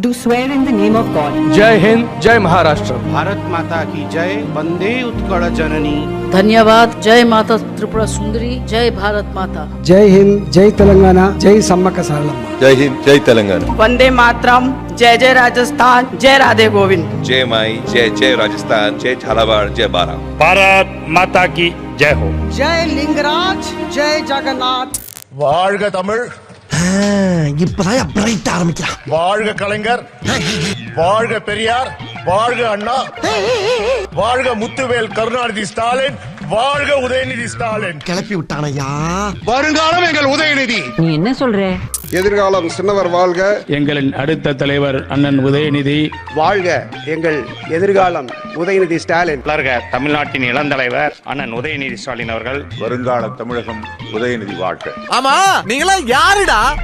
do swear in the name of God. जय हिंद जय महाराष्ट्र। भारत माता की जय वंदे उत्कड़ जननी। धन्यवाद जय माता त्रिपुरा सुंदरी जय भारत माता। जय हिंद जय तेलंगाना जय सम्मक सारलम जय हिंद जय तेलंगाना। वंदे मातरम जय जय राजस्थान जय राधे गोविंद। जय माई जय जय राजस्थान जय झालावाड़ जय बारा भारत माता की जय हो। जय लिंगराज जय जगन्नाथ। வாழ்க तमिल இப்பதான் பிரைட் ஆரம்பிக்கிறான். வாழ்க கலைஞர் வாழ்க பெரியார் வாழ்க அண்ணா வாழ்க முத்துவேல் கருணாநிதி ஸ்டாலின் வாழ்க உதயநிதி ஸ்டாலின். கிளப்பி விட்டானையா வருங்காலம் எங்கள் உதயநிதி. என்ன சொல்ற? எதிர்காலம் சின்னவர் வாழ்க. எங்களின் அடுத்த தலைவர் அண்ணன் உதயநிதி. வாழ்க எங்கள் எதிர்காலம் உதயநிதி ஸ்டாலின். வளர்க தமிழ்நாட்டின் இளந்தலைவர் அண்ணன் உதயநிதி ஸ்டாலின் அவர்கள். வருங்கால தமிழகம் உதயநிதி வாழ்க. ஆமா நீங்களா யாருடா?